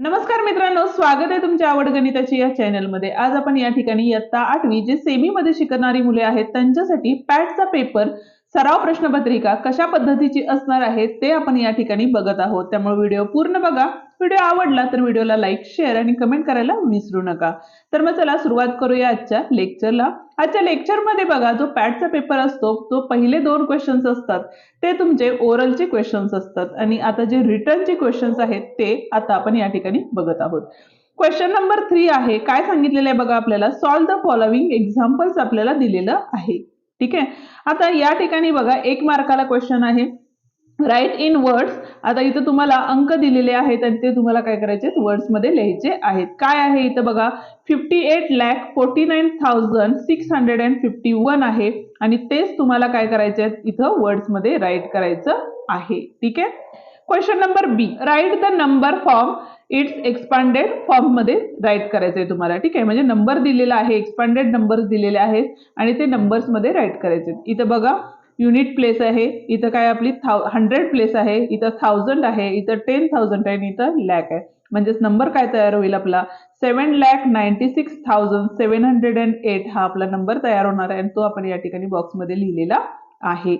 नमस्कार मित्रांनो स्वागत आहे तुमच्या आवड गणिताची या चॅनलमध्ये. आज आपण या ठिकाणी इयत्ता आठवी जे सेमी मध्ये शिकणारी मुले आहेत त्यांच्यासाठी पॅटचा पेपर सराव प्रश्नपत्रिका कशा पद्धतीची असणार आहे ते आपण या ठिकाणी बघत आहोत. त्यामुळे व्हिडिओ पूर्ण बघा. व्हिडिओ आवडला तर व्हिडिओला लाईक शेअर आणि कमेंट करायला विसरू नका. तर मग चला सुरुवात करूया आजच्या लेक्चरला आजच्या लेक्चरमध्ये बघा जो पॅटचा पेपर असतो तो पहिले दोन क्वेश्चन्स असतात. ते तुमचे ओरलचे क्वेश्चन्स असतात. आणि आता जे रिटर्नचे क्वेश्चन्स आहेत ते आता आपण या ठिकाणी बघत आहोत. क्वेश्चन नंबर थ्री आहे. काय सांगितलेलं आहे बघा आपल्याला? सॉल्व द फॉलोविंग एक्झाम्पल्स आपल्याला दिलेलं आहे. ठीक आहे? आता या ठिकाणी बघा एक मार्काला क्वेश्चन आहे. राईट इन वर्ड्स आता इथं तुम्हाला अंक दिलेले आहेत आणि ते तुम्हाला काय करायचे? वर्ड्समध्ये लिहायचे आहेत. काय आहे इथं बघा? Fifty eight lakh forty nine thousand six hundred and fifty one आहे. आणि तेच तुम्हाला काय करायचे आहेत? इथं वर्ड्समध्ये राईट करायचं आहे. ठीक आहे? Question number B write the number form its expanded फॉर्ममध्ये राईट करायचंय तुम्हाला ठीक आहे? म्हणजे नंबर दिलेला आहे एक्सपांडेड नंबर्स दिलेले आहेत आणि ते नंबर्समध्ये राईट करायचे इथं बघा युनिट प्लेस आहे इथं काय आपली हंड्रेड प्लेस आहे इथं थाउजंड आहे इथं टेन थाउजंड आहे आणि इथं लॅक आहे. म्हणजेच नंबर काय तयार होईल आपला? Seven lakh ninety six thousand seven hundred and eight हा आपला नंबर तयार होणार आहे आणि तो आपण या ठिकाणी बॉक्समध्ये लिहिलेला आहे.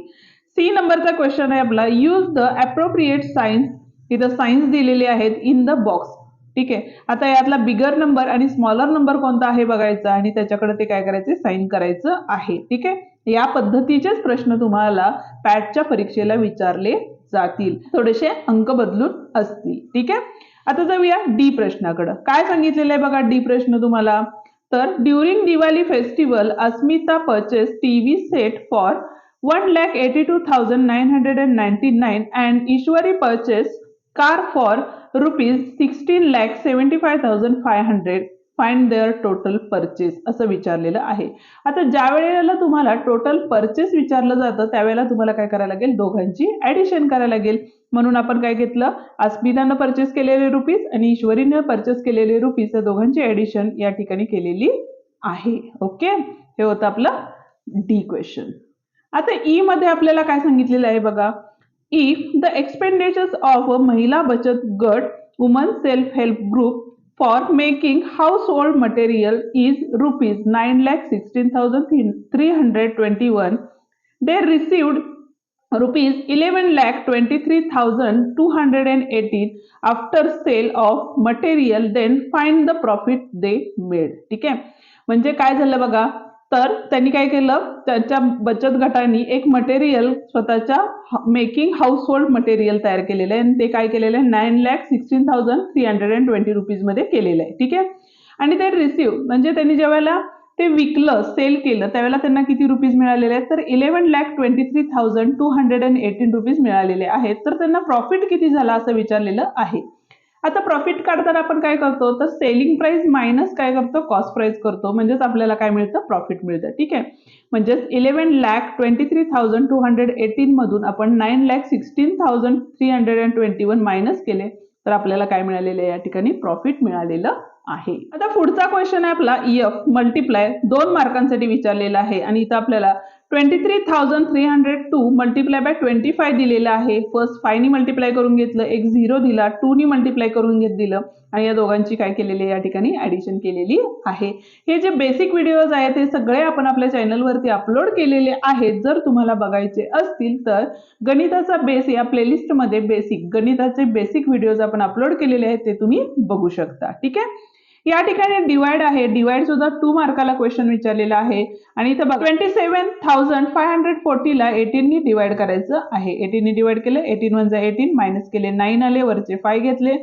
सी नंबरचा क्वेश्चन आहे आपला. यूज द अप्रोप्रिएट सायन्स इथं सायन्स दिलेले आहेत इन द बॉक्स ठीक आहे? आता यातला बिगर नंबर आणि स्मॉलर नंबर कोणता आहे बघायचा? आणि त्याच्याकडे ते काय करायचे? साईन करायचं आहे. ठीक आहे? या पद्धतीचेच प्रश्न तुम्हाला पॅटच्या परीक्षेला विचारले जातील. थोडेसे अंक बदलून असतील. ठीक आहे? आता जाऊया डी प्रश्नाकडे. काय सांगितलेलं आहे बघा डी प्रश्न तुम्हाला? तर during Diwali festival Asmita purchase TV set for one lakh eighty two thousand nine hundred and ninety nine and Ishwari purchase car for rupees sixteen lakh seventy five thousand five hundred find their total purchase असं विचारलेलं आहे. आता ज्या वेळेला तुम्हाला total purchase विचारलं जातं त्यावेळेला तुम्हाला काय करायला लागेल? दोघांची ऍडिशन करायला लागेल. म्हणून आपण काय घेतलं? अस्मितानं परचेस केलेले रुपीज आणि ईश्वरीनं परचेस केलेले रुपीज या दोघांची ऍडिशन या ठिकाणी केलेली आहे. ओके हे होतं आपलं डी क्वेश्चन आता ई मध्ये आपल्याला काय सांगितलेलं आहे बघा. If the expenditures of a महिला बचत गट woman self help group for making household material is rupees nine lakh sixteen thousand three hundred twenty one they received rupees eleven lakh twenty three thousand two hundred and eighteen after sale of material then find the profit they made ठीक आहे? म्हणजे काय झालं बघा? तर त्यांनी काय केलं? त्याच्या बचत गटांनी एक मटेरियल स्वतःच्या मेकिंग हाऊसहोल्ड मटेरियल तयार केलेलं आहे. आणि ते काय केलेलं आहे? Nine lakh sixteen thousand three hundred and twenty रुपीजमध्ये केलेलं आहे. ठीक आहे? आणि ते रिसिव्ह म्हणजे त्यांनी ज्यावेळेला ते विकलं सेल केलं त्यावेळेला त्यांना किती रुपीज मिळालेले आहेत? तर eleven lakh twenty three thousand two hundred and eighteen rupees मिळालेले आहेत. तर त्यांना प्रॉफिट किती झाला असं विचारलेलं आहे. आता प्रॉफिट काढताना आपण काय करतो? तर सेलिंग प्राइस मायनस काय करतो? कॉस्ट प्राइस करतो. म्हणजेच आपल्याला काय मिळतं? प्रॉफिट मिळतं. ठीक आहे? म्हणजेच eleven lakh twenty three thousand two hundred eighteen मधून आपण nine lakh sixteen thousand three hundred and twenty one minus केले. तर आपल्याला काय मिळालेलं आहे या ठिकाणी? प्रॉफिट मिळालेलं आहे. आता पुढचा क्वेश्चन आहे आपला इएफ मल्टिप्लाय दोन मार्कांसाठी विचारलेला आहे. आणि इथं आपल्याला twenty three thousand three hundred two multiply by twenty five दिलेलं आहे. फर्स्ट फायनी मल्टिप्लाय करून घेतलं एक झिरो दिला टूनी मल्टिप्लाय करून घेत दिलं. आणि या दोघांची काय केलेली या ठिकाणी ऍडिशन केलेली आहे. हे जे बेसिक व्हिडिओज आहेत ते सगळे आपण आपल्या चॅनलवरती अपलोड केलेले आहेत. जर तुम्हाला बघायचे असतील तर गणिताचा बेस या प्लेलिस्टमध्ये बेसिक गणिताचे बेसिक व्हिडिओज आपण अपलोड केलेले आहेत ते तुम्ही बघू शकता. ठीक आहे? या ठिकाणी डिवाइड आहे. डिवाइड सुद्धा टू मार्काला क्वेश्चन विचारलेला आहे. आणि इथं बघा twenty seven thousand five hundred फोर्टीला एटीननी डिवाइड करायचं आहे. एटीननी डिवाइड केलं एटीन वन जा एटीन मायनस केले नाईन आले वरचे फाय घेतले.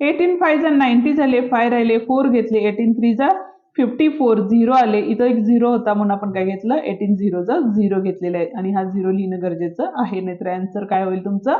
एटीन फाय जा नाईन्टी झाले फाय राहिले फोर घेतले एटीन थ्री जा फिफ्टी फोर झिरो आले. इथं एक झिरो होता म्हणून आपण काय घेतलं? एटीन झिरोचा झिरो घेतलेला आहे. आणि हा झिरो लिहिणं गरजेचं आहे. नाहीतर आन्सर काय होईल तुमचं?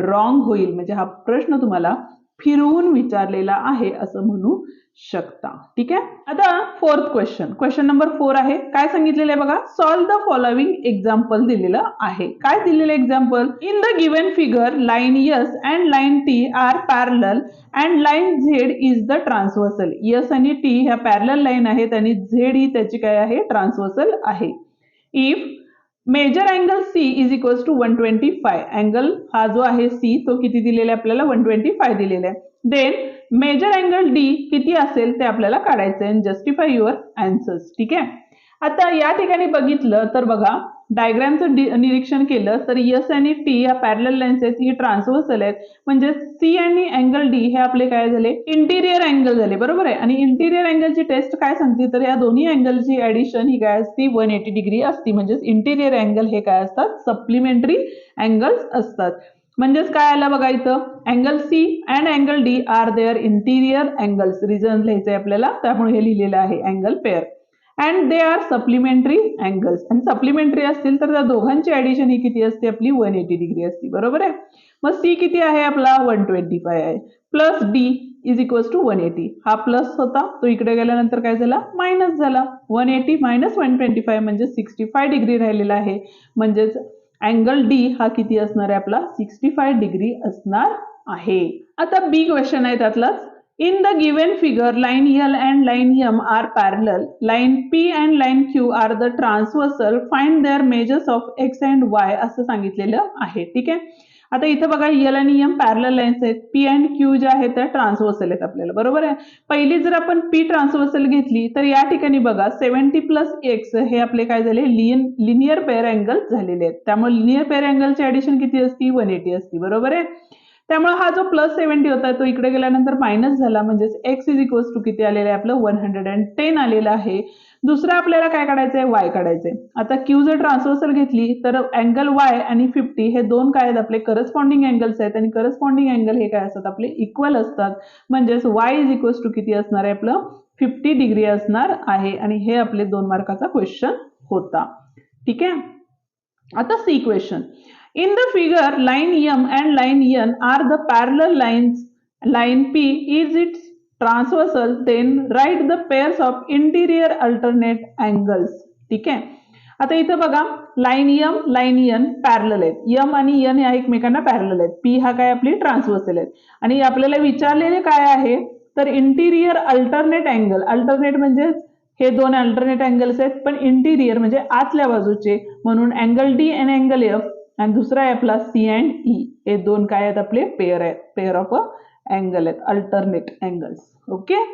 रॉंग होईल. म्हणजे हा प्रश्न तुम्हाला फिरवून विचारलेला आहे असं म्हणू शकता. ठीक आहे? आता fourth question question number four आहे. काय सांगितलेलं आहे बघा? सॉल्व द फॉलोविंग एक्झाम्पल दिलेलं आहे. काय दिलेलं example in the given figure line S and line T are parallel and line Z is the transversal yes आणि टी ह्या पॅरल लाईन आहेत आणि झेड ही त्याची काय आहे? ट्रान्सवर्सल आहे. If measure angle C is equals to one twenty five angle हा जो आहे सी तो किती दिलेला आहे? आपल्याला वन ट्वेंटी फाय दिलेला आहे. देन मेजर अँगल डी किती असेल ते आपल्याला काढायचं आहे जस्टिफाय युअर अँसर्स ठीक आहे? आता या ठिकाणी बघितलं तर बघा डायग्रामचं निरीक्षण केलं तर यस आणि टी या पॅरल लेन्सेस ही ट्रान्सवर्सल आहेत. म्हणजे सी आणि अँगल डी हे आपले काय झाले? इंटिरियर अँगल झाले बरोबर आहे? आणि इंटिरियर अँगलची टेस्ट काय सांगते? तर या दोन्ही अँगलची ऍडिशन ही काय असते? वन एटी डिग्री असती. म्हणजेच इंटिरियर अँगल हे काय असतात? सप्लिमेंटरी अँगल्स असतात. म्हणजेच काय आलं बघायचं angle C and angle D are their interior angles reason लिहायचंय आपल्याला त्यामुळे हे लिहिलेलं आहे angle pair and they are supplementary angles आणि सप्लिमेंटरी असतील तर त्या दोघांची ऍडिशन ही किती असते? आपली वन एटी डिग्री असते. बरोबर आहे? मग सी किती आहे आपला? वन ट्वेंटी फाय आहे. Plus D is equals to one eighty हा प्लस होता. तो इकडे गेल्यानंतर काय झाला? मायनस झाला. One eighty minus one twenty five म्हणजे सिक्स्टी फाय डिग्री राहिलेला आहे. म्हणजेच अँगल डी हा किती असणार आहे आपला? सिक्स्टी फाय डिग्री असणार आहे. आता बी क्वेश्चन आहे त्यातलाच. In the given figure line L and line M are parallel line P and line Q are the transversal find their measures of X and Y असं सांगितलेलं आहे. ठीक आहे? आता इथं बघा एल आणि एम पॅरल लाईन्स आहेत. पी अँड क्यू ज्या आहेत त्या ट्रान्सवर्सल आहेत आपल्याला. बरोबर आहे? पहिली जर आपण पी ट्रान्सवर्सल घेतली तर या ठिकाणी बघा सेव्हन्टी प्लस एक्स हे आपले काय झाले? लिन लिनियर पेअर अँगल झालेले आहेत. त्यामुळे लिनियर पेअर अँगलची ऍडिशन किती असती? वन एटी असती. बरोबर आहे? त्यामुळे हा जो प्लस सेव्हन्टी होता तो इकडे गेल्यानंतर मायनस झाला. म्हणजेच एक्स इज इक्वल्स टू किती आलेला आहे? आपलं वन हंड्रेड अँड टेन आलेलं आहे. दुसरं आपल्याला काय काढायचं आहे वाय काढायचंय. आता क्यू जर ट्रान्सवर्सल घेतली तर अँगल वाय आणि फिफ्टी हे दोन काय आहेत? आपले करस्पॉन्डिंग अँगल्स आहेत आणि करस्पॉन्डिंग अँगल हे काय असतात? आपले इक्वल असतात. म्हणजेच वाय इज इक्वल्स टू किती असणार आहे? आपलं फिफ्टी डिग्री असणार आहे. आणि हे आपले दोन मार्काचा क्वेश्चन होता. ठीक आहे? आता C question in the figure line M and line N are the parallel line line P is it transversal. Then write the pairs of interior alternate angles. ठीक आहे? आता इथं बघा line M line N parallel आहेत. M आणि N या एकमेकांना पॅरल आहेत. पी हा काय आपली ट्रान्सवर्सल आहेत आणि आपल्याला विचारलेले काय आहे? तर इंटिरियर अल्टरनेट अँगल अल्टरनेट म्हणजे हे दोन अल्टरनेट अँगल्स आहेत पण इंटिरियर म्हणजे आतल्या बाजूचे. म्हणून angle D and angle F आणि दुसरा आहे आपला सी अँड ई हे दोन काय आहेत आपले? पेअर आहेत. पेअर ऑफ अँगल आहेत alternate angles okay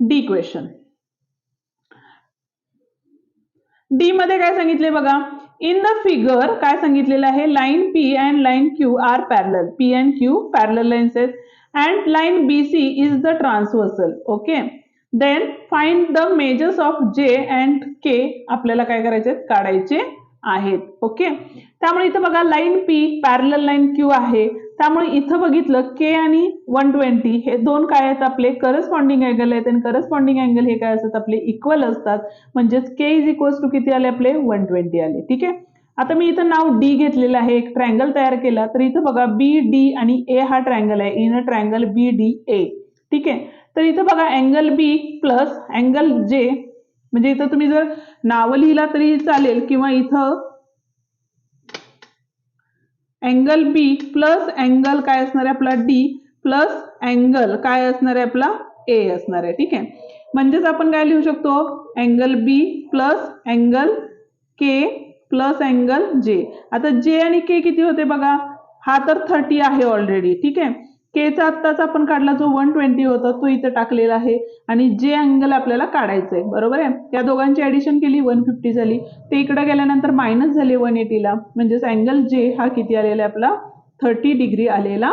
D question D मध्ये काय सांगितले बघा? इन द फिगर काय सांगितलेलं आहे? Line P and line Q are parallel P and Q parallel lines आहेत. And line B C is the transversal okay then find the measures of J and K आपल्याला काय करायचे? काढायचे आहेत. Okay त्यामुळे इथं बघा line P parallel line Q आहे. त्यामुळे इथं बघितलं के आणि वन ट्वेंटी हे दोन काय आहेत आपले? करस्पॉन्डिंग अँगल आहेत आणि करस्पॉन्डिंग अँगल हे काय असतात? आपले इक्वल असतात. म्हणजेच के इज इक्वल्स टू किती आले आपले? वन ट्वेंटी आले. ठीक आहे? आता मी इथं नाव डी घेतलेलं आहे. एक ट्रँगल तयार केला. तर इथं बघा बी डी आणि ए हा ट्रँगल आहे. In a triangle B D A ठीक आहे? तर इथं बघा अँगल बी प्लस अँगल जे म्हणजे इथं तुम्ही जर नावं लिहिला तरी चालेल. किंवा इथं अँगल बी प्लस अँगल काय असणार आहे आपला डी प्लस अँगल काय असणार आहे आपला ए असणार आहे ठीक आहे? म्हणजेच आपण काय लिहू शकतो? Angle B plus angle K plus angle J. आता जे आणि के किती होते बघा? हा तर थर्टी आहे ऑलरेडी ठीक आहे? केचा आत्ताच आपण काढला जो वन ट्वेंटी होता तो इथं टाकलेला आहे. आणि जे अँगल आपल्याला काढायचं आहे बरोबर आहे? या दोघांची ऍडिशन केली वन फिफ्टी झाली. ते इकडे गेल्यानंतर मायनस झाले वन एटीला म्हणजेच अँगल जे हा किती आलेला आहे आपला? थर्टी डिग्री आलेला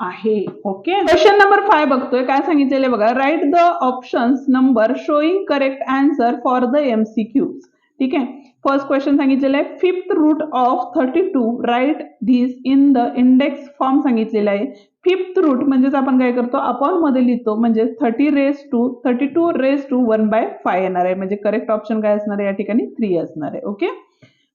आहे. ओके क्वेश्चन नंबर फाय बघतोय. काय सांगितलेले बघा? Write the options number showing correct answer for the MCQs ठीक आहे? फ़र्स्ट क्वेश्चन सांगितलेलं आहे. Fifth root of thirty two write this in the index form सांगितलेला आहे. फिफ्थ रूट म्हणजेच आपण काय अपॉन मध्ये म्हणजे thirty raise to thirty two raise to one by five येणार करेक्ट ऑप्शन काय three okay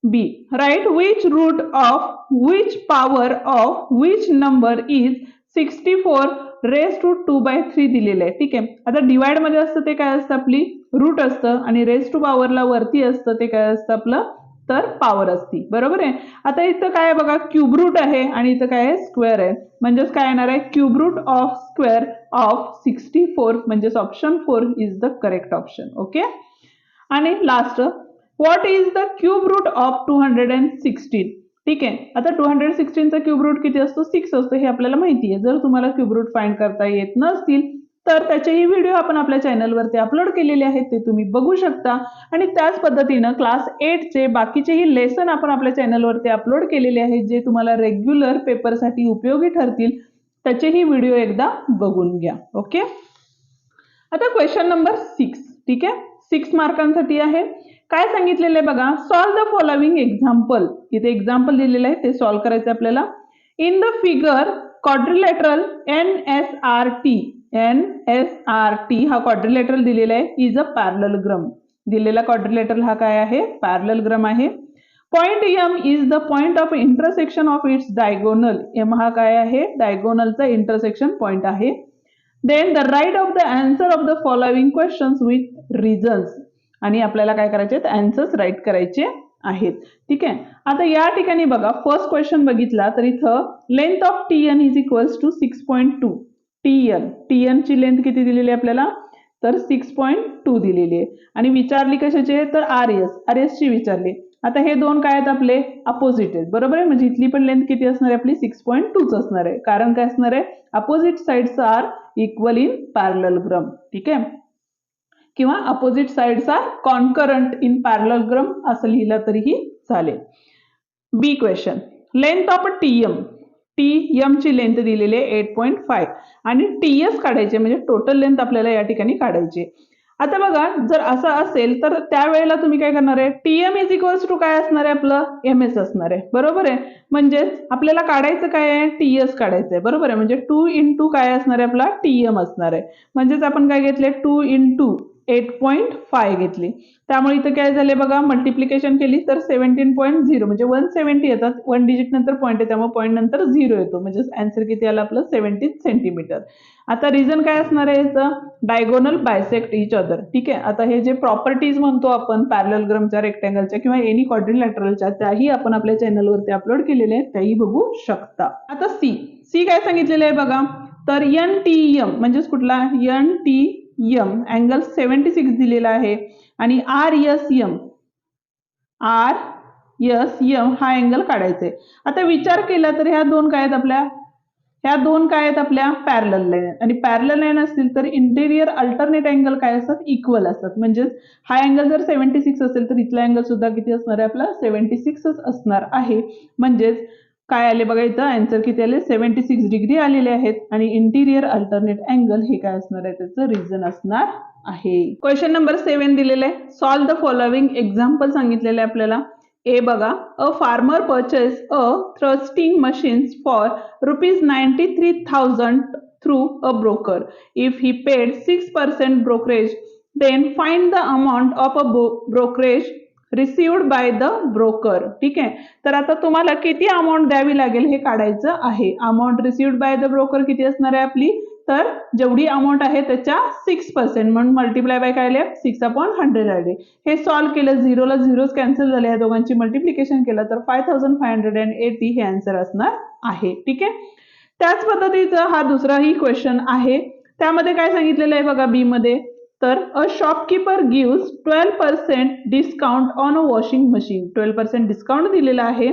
B write which root of which power of which number is sixty four raise to two by three दिलेलं आहे. ठीक आहे. आता डिवाइडमध्ये असतं ते काय असतं आपली? रूट असतं आणि रेस टू पॉवरला वरती असतं ते काय असतं आपलं? तर पॉवर असती. बरोबर आहे? आता इथं काय बघा? क्यूब रूट आहे आणि इथं काय आहे? स्क्वेअर आहे. म्हणजेच काय येणार आहे? Cube root of square of sixty four म्हणजेच option four is the correct option okay आणि last what is the cube root of two hundred and sixteen ठीक आहे. आता टू हंड्रेड सिक्स्टीनचा क्यूब रूट किती असतो? सिक्स असतो. हे आपल्याला माहिती आहे. जर तुम्हाला क्यूब रूट फाइंड करता येत नसतील तर त्याचेही व्हिडिओ आपण आपल्या चॅनलवरती अपलोड केलेले आहेत. ते तुम्ही बघू शकता. आणि त्याच पद्धतीनं क्लास एटचे बाकीचेही लेसन आपण आपल्या चॅनलवरती अपलोड केलेले आहेत जे तुम्हाला रेग्युलर पेपरसाठी उपयोगी ठरतील. त्याचेही व्हिडिओ एकदा बघून घ्या. ओके आता क्वेश्चन नंबर सिक्स ठीक आहे? सिक्स मार्कांसाठी आहे. काय सांगितलेलं आहे बघा? सॉल्व द फॉलोविंग एक्झाम्पल इथे एक्झाम्पल दिलेलं आहे ते सॉल्व करायचं आपल्याला. In the figure quadrilateral N S R T N S R T हा क्वाड्रिलेटरल दिलेला आहे. इज अ पॅरलग्रम दिलेला क्वाड्रिलेटरल हा काय आहे? पॅरलग्रम आहे. Point M is the point of intersection of its diagonal M हा काय आहे? डायगोनलचा इंटरसेक्शन पॉइंट आहे. Then the write of the answer of the following questions with reasons आणि आपल्याला काय करायचे आहेत? अँसर्स राईट करायचे आहेत. ठीक आहे? आता या ठिकाणी बघा फर्स्ट क्वेश्चन बघितला तर इथं length of T N is equals to six point two T N T एनची length किती दिलेली आहे आपल्याला? तर सिक्स पॉईंट टू दिलेली आहे. आणि विचारली कशाची आहे? तर आर एस आर एसची विचारली. आता हे दोन काय आहेत आपले? अपोजिट आहेत. बरोबर आहे? म्हणजे इथली पण लेंथ किती असणार आहे आपली? सिक्स पॉईंट टूच असणार आहे. कारण काय असणार आहे? Opposite sides are equal in parallelogram ठीक आहे? किंवा opposite sides are concurrent in parallelogram असं लिहिलं तरीही चालेल. B question length of T M T एमची length दिलेली आहे एट पॉईंट फाय आणि टी एस काढायचे म्हणजे टोटल लेंथ आपल्याला या ठिकाणी काढायची आता बघा जर असं असेल तर त्यावेळेला तुम्ही काय करणार आहे? टीएम इज इक्वल्स टू काय असणार आहे आपलं? एम एस असणार आहे. बरोबर आहे? म्हणजेच आपल्याला काढायचं काय आहे? टी एस काढायचं आहे. बरोबर आहे? म्हणजे टू इंटू काय असणार आहे आपला? टीएम असणार आहे. म्हणजेच आपण काय घेतले? Two into eight point five घेतली. त्यामुळे इथं काय झाले बघा मल्टिप्लिकेशन केली तर सेव्हन्टीन पॉईंट झिरो म्हणजे वन सेव्हन्टी येतात. वन डिजिट नंतर पॉईंट आहे त्यामुळे पॉईंट नंतर झिरो येतो. म्हणजे आन्सर किती आला आपलं? सेव्हन्टीन सेंटीमीटर आता रिझन काय असणार आहे याचं? डायगोनल बायसेक्ट इच अदर ठीक आहे? आता हे जे प्रॉपर्टीज म्हणतो आपण पॅरलग्रमच्या रेक्टँगलच्या किंवा एनी क्वाड्रिलॅटरलच्या त्याही आपण आपल्या चॅनलवरती अपलोड केलेल्या आहेत. त्याही बघू शकता. आता सी सी काय सांगितलेलं आहे बघा? तर एन टी एम म्हणजेच कुठला? N T M angle seventy six दिलेला आहे. आणि R S M R S M हा अँगल काढायचा आहे आता विचार केला तर ह्या दोन काय आहेत आपल्या? ह्या दोन काय आहेत आपल्या? पॅरल लाईन आणि पॅरल लाईन असतील तर इंटेरियर अल्टरनेट अँगल काय असतात? इक्वल असतात. म्हणजेच हा अँगल जर सेव्हन्टी सिक्स असेल तर इथला अँगल सुद्धा किती असणार आहे आपला? सेव्हन्टी सिक्सच असणार आहे. म्हणजेच काय आले बघा इथं अँसर किती आले? सेव्हन्टी सिक्स डिग्री आलेले आहेत. आणि इंटिरियर अल्टरनेट अँगल हे काय असणार आहे? त्याचं रिझन असणार आहे. क्वेश्चन नंबर सेव्हन दिलेलं आहे सॉल्व द फॉलोविंग एक्झाम्पल सांगितलेलं आहे आपल्याला. ए बघा. A farmer purchase a threshing machines for rupees ninety three thousand through a broker if he paid six percent brokerage then find the amount of a brokerage received by the broker ठीक आहे? तर आता तुम्हाला किती amount द्यावी लागेल हे काढायचं आहे. Amount received by the broker किती असणार आहे आपली? तर जेवढी अमाऊंट आहे त्याच्या सिक्स पर्सेंट म्हणून मल्टिप्लाय बाय काय सिक्स अपॉन हंड्रेड आले. हे सॉल्व्ह केलं झिरोला झिरोज कॅन्सल झाले या दोघांची मल्टिप्लिकेशन केलं तर five thousand five hundred and eighty हे आन्सर असणार आहे. ठीक आहे? त्याच पद्धतीचा हा दुसराही क्वेश्चन आहे. त्यामध्ये काय सांगितलेलं आहे बघा बी मध्ये? तर a shopkeeper gives twelve percent discount on a washing machine twelve percent discount दिलेला आहे.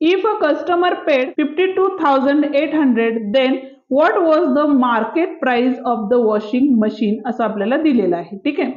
If a customer paid fifty two thousand eight hundred then what was the market price of the washing machine असं आपल्याला दिलेलं आहे. ठीक आहे?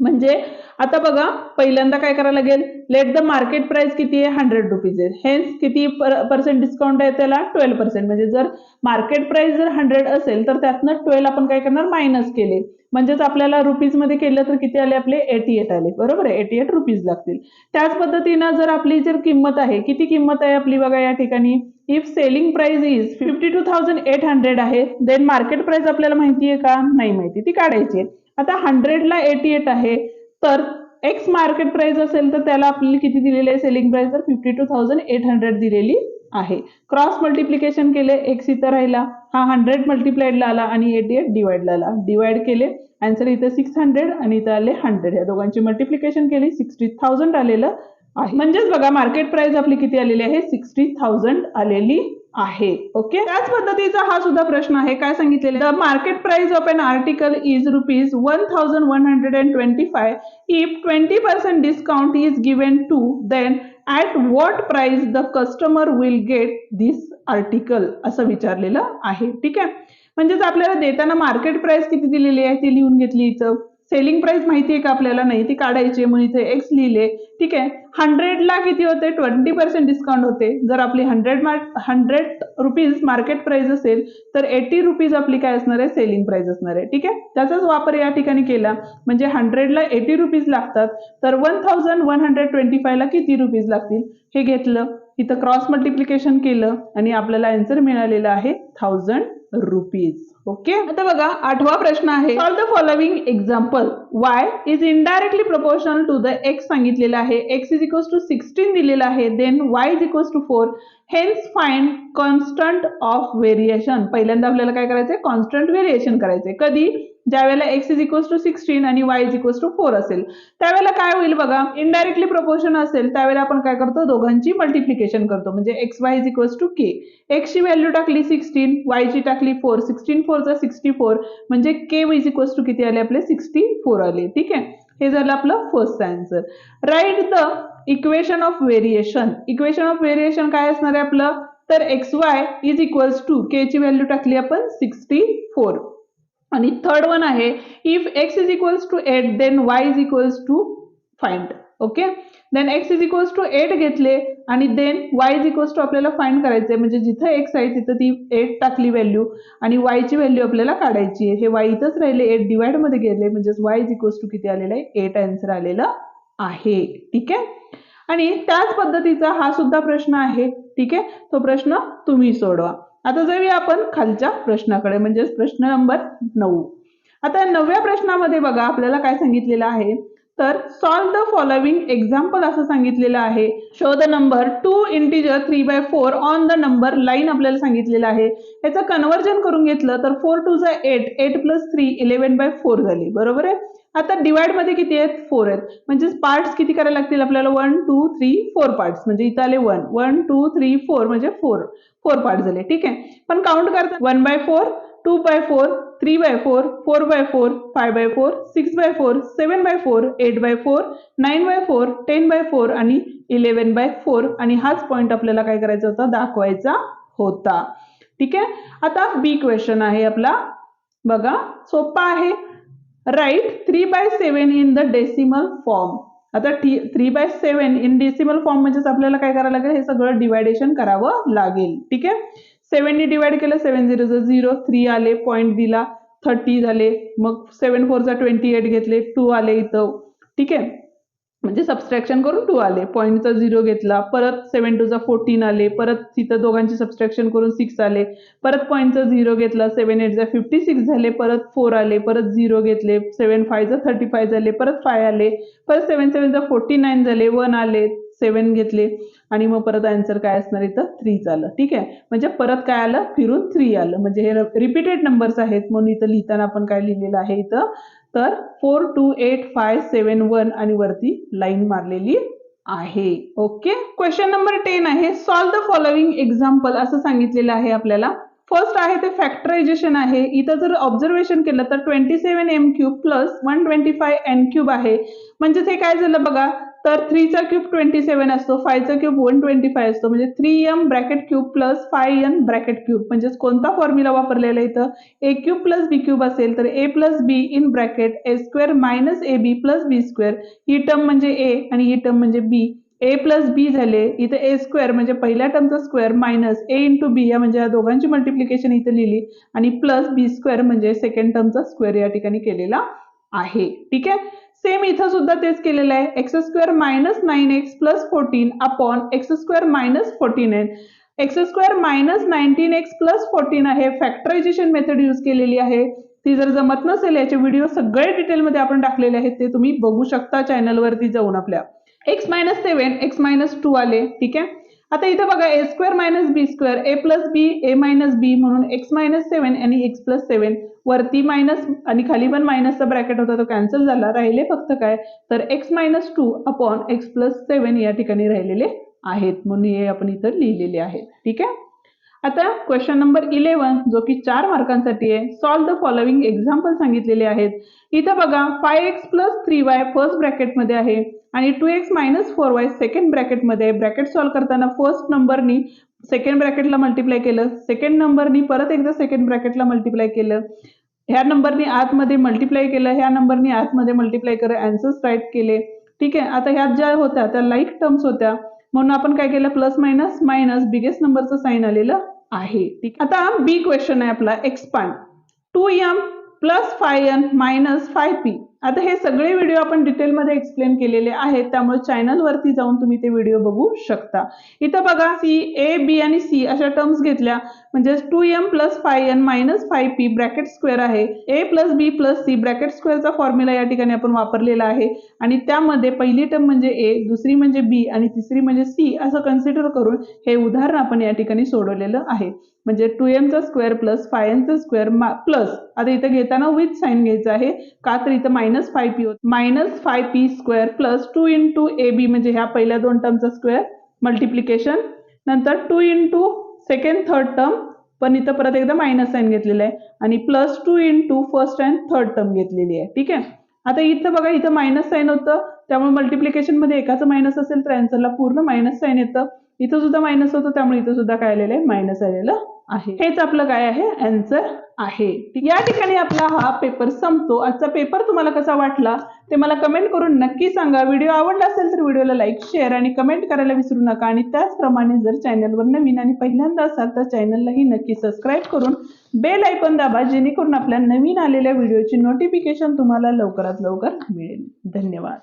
म्हणजे आता बघा पहिल्यांदा काय करायला लागेल? लेट द मार्केट प्राइस किती आहे? हंड्रेड रुपीज आहे. हेन्स किती पर्सेंट डिस्काउंट आहे त्याला? ट्वेल्व पर्सेंट म्हणजे जर मार्केट प्राइस जर हंड्रेड असेल तर त्यातनं ट्वेल्व आपण काय करणार? मायनस केले. म्हणजेच आपल्याला रुपीजमध्ये केलं तर किती आले? आपले एटी एट आले. बरोबर आहे? एटी एट रुपीज लागतील. त्याच पद्धतीनं जर आपली जर किंमत आहे किती किंमत आहे आपली बघा या ठिकाणी? If selling price is fifty two thousand eight hundred आहे देन मार्केट प्राइस आपल्याला माहिती आहे का? नाही माहिती. ती काढायची आहे. आता हंड्रेडला एटी एट आहे. तर एक्स मार्केट प्राइस असेल तर त्याला आपल्याला किती दिलेली आहे? सेलिंग प्राइस तर fifty two thousand eight hundred दिलेली आहे. क्रॉस मल्टिप्लिकेशन केले एक्स इथं राहिला हा हंड्रेड मल्टिप्लाइडला आला आणि एटी एट डिवाइडला आला. डिवाइड केले आन्सर इथं सिक्स हंड्रेड आणि इथं आले हंड्रेड या दोघांची मल्टिप्लिकेशन केली सिक्स्टी थाउजंड आलेलं आहे. म्हणजेच बघा मार्केट प्राइस आपली किती आलेली आहे? सिक्स्टी थाउजंड आलेली आहे ओके त्याच पद्धतीचा हा सुद्धा प्रश्न आहे. काय सांगितलेलं the market price of an article is rupees one thousand one hundred and twenty five if twenty percent discount is given to then at what price the customer will get this article असं विचारलेलं आहे ठीक? आहे म्हणजेच आपल्याला देताना market price किती दिलेली आहे ती लिहून घेतली इथं. सेलिंग प्राइस माहिती आहे का आपल्याला? नाही ती काढायची म्हणून इथे एक्स लिहिले. ठीक आहे. हंड्रेडला किती होते? ट्वेंटी पर्सेंट डिस्काउंट होते. जर आपली hundred mark hundred rupees market price असेल तर एटी रुपीज आपली काय असणार आहे? सेलिंग प्राइस असणार आहे. ठीक आहे? त्याचाच वापर या ठिकाणी केला. म्हणजे हंड्रेडला एटी रुपीज लागतात. तर one thousand one hundred twenty फायला किती रुपीज लागतील? हे घेतलं. इथं क्रॉस मल्टिप्लिकेशन केलं. आणि आपल्याला आन्सर मिळालेला आहे थाउजंड रुपीज ओके? आता बघा आठवा प्रश्न आहे. Solve the following example Y is indirectly proportional to the X सांगितलेलं आहे. X is equals to sixteen दिलेलं आहे. Then Y is equals to four hence find constant of variation पहिल्यांदा आपल्याला काय करायचंय? कॉन्स्टंट व्हेरिएशन करायचंय. कधी? ज्या वेळेला X is equals to sixteen आणि Y is equals to four असेल. त्यावेळेला काय होईल बघा? इनडायरेक्टली प्रोपोर्शन असेल त्यावेळेला आपण काय करतो? दोघांची मल्टिप्लिकेशन करतो. म्हणजे X Y is equals to K एक्सची value टाकली सिक्स्टीन वायची टाकली फोर सिक्स्टीन फोरचा सिक्स्टी फोर म्हणजे के इज इक्वल्स टू किती आले आपले? सिक्स्टी फोर आले ठीक आहे? हे झालं आपलं first answer write the equation of variation equation of variation काय असणार आहे आपलं? तर X Y is equals to K ची व्हॅल्यू टाकली आपण सिक्स्टी फोर आणि थर्ड वन आहे if X is equals to eight then Y is equals to find okay then X is equals to eight घेतले आणि then Y is equals to आपल्याला find करायचं आहे म्हणजे जिथं एक्स आहे तिथं ती एट टाकली व्हॅल्यू आणि वायची व्हॅल्यू आपल्याला काढायची आहे. हे वाय इथंच राहिले एट डिवाइडमध्ये गेले. म्हणजेच वाय इज इक्वल्स टू किती आलेलं आहे? एट आन्सर आलेलं आहे. ठीक आहे? आणि त्याच पद्धतीचा हा सुद्धा प्रश्न आहे. ठीक आहे? तो प्रश्न तुम्ही सोडवा. आता जाऊया आपण खालच्या प्रश्नाकडे. म्हणजेच प्रश्न नंबर नऊ. आता नवव्या प्रश्नामध्ये बघा आपल्याला काय सांगितलेलं आहे? तर सॉल्व द फॉलोविंग एक्झाम्पल असं सांगितलेलं आहे. Show the number two integer three by four on the number line आपल्याला सांगितलेलं आहे. याचं कन्वर्जन करून घेतलं तर फोर टू जा eight eight plus three eleven by four झाली. बरोबर आहे? आता डिवाइडमध्ये किती आहेत? फोर आहेत. म्हणजे पार्ट्स किती करायला लागतील आपल्याला? One two three four parts म्हणजे इथं आले one one two three four म्हणजे फोर फोर पार्ट झाले. ठीक आहे? पण काउंट करता. One by four two by four three by four four by four five by four six by four seven by four eight by four nine by four ten by four आणि eleven by four आणि हाच point आपल्याला काय करायचा होता? दाखवायचा होता. ठीक आहे? आता बी क्वेश्चन आहे आपला. बघा सोपा आहे. Write three by seven in the decimal form आता three by seven in decimal form म्हणजेच आपल्याला काय करावं लागेल? हे सगळं डिवायडेशन करावं लागेल. ठीक आहे? सेव्हननी डिवाइड केलं सेवन झिरो झिरो थ्री आले पॉईंट दिला थर्टी झाले. मग सेवन फोरचा ट्वेंटी एट घेतले टू आले इथं. ठीक आहे? म्हणजे सबस्ट्रॅक्शन करून टू आले. पॉईंटचा झिरो घेतला. परत सेवन टूचा फोर्टीन आले. परत तिथं दोघांची सबस्ट्रॅक्शन करून सिक्स आले. परत पॉईंटचा झिरो घेतला. सेवन एटचा फिफ्टी सिक्स झाले. परत फोर आले. परत झिरो घेतले. सेवन फायचा थर्टी फाय झाले. परत फाय आले. परत सेवन सेवनचा फोर्टी नाईन झाले. वन आले. सेवन घेतले. आणि मग परत आन्सर काय असणार इथं थ्रीच आलं. ठीक आहे? म्हणजे परत काय आलं? फिरून थ्री आलं. म्हणजे हे रिपीटेड नंबर्स आहेत. म्हणून इथं लिहिताना आपण काय लिहिलेलं आहे? इथं तर four two eight five seven one आणि वरती लाईन मारलेली आहे. ओके क्वेश्चन नंबर टेन आहे. सॉल्व द फॉलोइंग एक्झाम्पल असं सांगितलेलं आहे आपल्याला. फर्स्ट आहे ते फॅक्टरायझेशन आहे. इथं जर ऑब्झर्वेशन केलं तर twenty seven M cube plus one twenty five N cube आहे. म्हणजेच हे काय झालं बघा? तर थ्रीचा क्यूब ट्वेंटी सेवन असतो फायचा क्यूब वन ट्वेंटी फाय असतो. म्हणजे three M bracket cube plus five M bracket cube. म्हणजेच कोणता फॉर्म्युला वापरलेला इथं? A cube plus B cube असेल तर A plus B in bracket A square minus A B plus B square. He term म्हणजे ए आणि ही टर्म म्हणजे बी. ए plus बी झाले इथं ए स्क्वेअर म्हणजे पहिल्या टर्मचा square minus A into B या म्हणजे या दोघांची मल्टिप्लिकेशन इथं लिहिली. आणि प्लस बी स्क्वेअर म्हणजे सेकंड टर्मचा स्क्वेअर या ठिकाणी केलेला आहे. ठीक आहे? सेम इथं सुद्धा तेच केलेलं आहे. X square minus nine x plus fourteen upon x square minus fourteen n x square minus nineteen x plus fourteen आहे. फॅक्टरायझेशन मेथड यूज केलेली आहे. ती जर जमत नसेल याचे व्हिडिओ सगळे डिटेलमध्ये आपण टाकलेले आहेत ते तुम्ही बघू शकता चॅनलवरती जाऊन आपल्या. X minus seven X minus two आले. ठीक आहे? आता इथं बघा A square minus B square A plus B A minus B म्हणून एक्स मायनस सेवन आणि एक्स प्लस सेवन वरती मायनस आणि खाली पण मायनसचा ब्रॅकेट होता तो कॅन्सल झाला. राहिले फक्त काय? तर X minus two upon X plus seven या ठिकाणी राहिलेले आहेत. म्हणून हे आपण इथं लिहिलेले आहेत ठीक आहे? आता क्वेश्चन नंबर इलेव्हन जो की चार मार्कांसाठी आहे सॉल्व द फॉलोइंग एक्झाम्पल सांगितलेले आहेत. इथं बघा five x plus three y first ब्रॅकेटमध्ये आहे आणि two x minus four y second ब्रॅकेटमध्ये आहे. ब्रॅकेट सॉल्व करताना फर्स्ट नंबरनी सेकंड ब्रॅकेटला मल्टिप्लाय केलं सेकंड नंबरनी परत एकदा सेकंड ब्रॅकेटला मल्टिप्लाय केलं. ह्या नंबरनी आतमध्ये मल्टिप्लाय केलं ह्या नंबरनी आतमध्ये मल्टिप्लाय करत अँसर्स राईट केले. ठीक आहे आता ह्यात ज्या होत्या त्या लाईक टर्म्स होत्या. म्हणून आपण काय केलं? प्लस मायनस मायनस बिगेस्ट नंबरचं साईन आलेलं आहे. ठीक आता बी क्वेश्चन आहे आपला. Expand two m plus five n minus five p आता हे सगळे व्हिडिओ आपण डिटेलमध्ये एक्सप्लेन केलेले आहेत. त्यामुळे चॅनलवरती जाऊन तुम्ही ते व्हिडिओ बघू शकता. इथं बघा सी ए बी आणि सी अशा टर्म्स घेतल्या. म्हणजे two m plus five n minus five p bracket square आहे. A plus b plus c bracket स्क्वेअरचा formula या ठिकाणी आपण वापरलेला आहे. आणि त्यामध्ये पहिली टर्म म्हणजे ए दुसरी म्हणजे बी आणि तिसरी म्हणजे सी असं कन्सिडर करून हे उदाहरण आपण या ठिकाणी सोडवलेलं आहे. म्हणजे टू एमचा स्क्वेअर प्लस फाय एनचा स्क्वेअर प्लस आता इथं घेताना विथ साईन घ्यायचं आहे. का तर इथं मायनस फाय पी होत minus five p square plus two into a b म्हणजे ह्या पहिल्या दोन टर्मचा स्क्वेअर मल्टिप्लिकेशन नंतर two into second third term पण इथं परत एकदा मायनस साईन घेतलेलं आहे. आणि plus two into first and third term घेतलेली आहे. ठीक आहे? आता इथं बघा इथं मायनस साईन होतं. त्यामुळे मल्टिप्लिकेशनमध्ये एकाचं मायनस असेल तर अँसरला पूर्ण मायनस साईन येतं. इथं सुद्धा मायनस होतं त्यामुळे इथं सुद्धा काय आलेलं आहे? मायनस आलेलं आहे. हेच आपलं काय आहे? आन्सर आहे. या ठिकाणी आपला हा पेपर संपतो. आजचा पेपर तुम्हाला कसा वाटला? ते मला कमेंट करून नक्की सांगा. व्हिडिओ आवडला असेल तर व्हिडिओला लाईक शेअर आणि कमेंट करायला विसरू नका. आणि त्याचप्रमाणे जर चॅनलवर नवीन आणि पहिल्यांदा असाल तर चॅनललाही नक्की सबस्क्राईब करून बेल ऐकून दाबा जेणेकरून आपल्या नवीन आलेल्या व्हिडिओची नोटिफिकेशन तुम्हाला लवकरात लवकर मिळेल. धन्यवाद.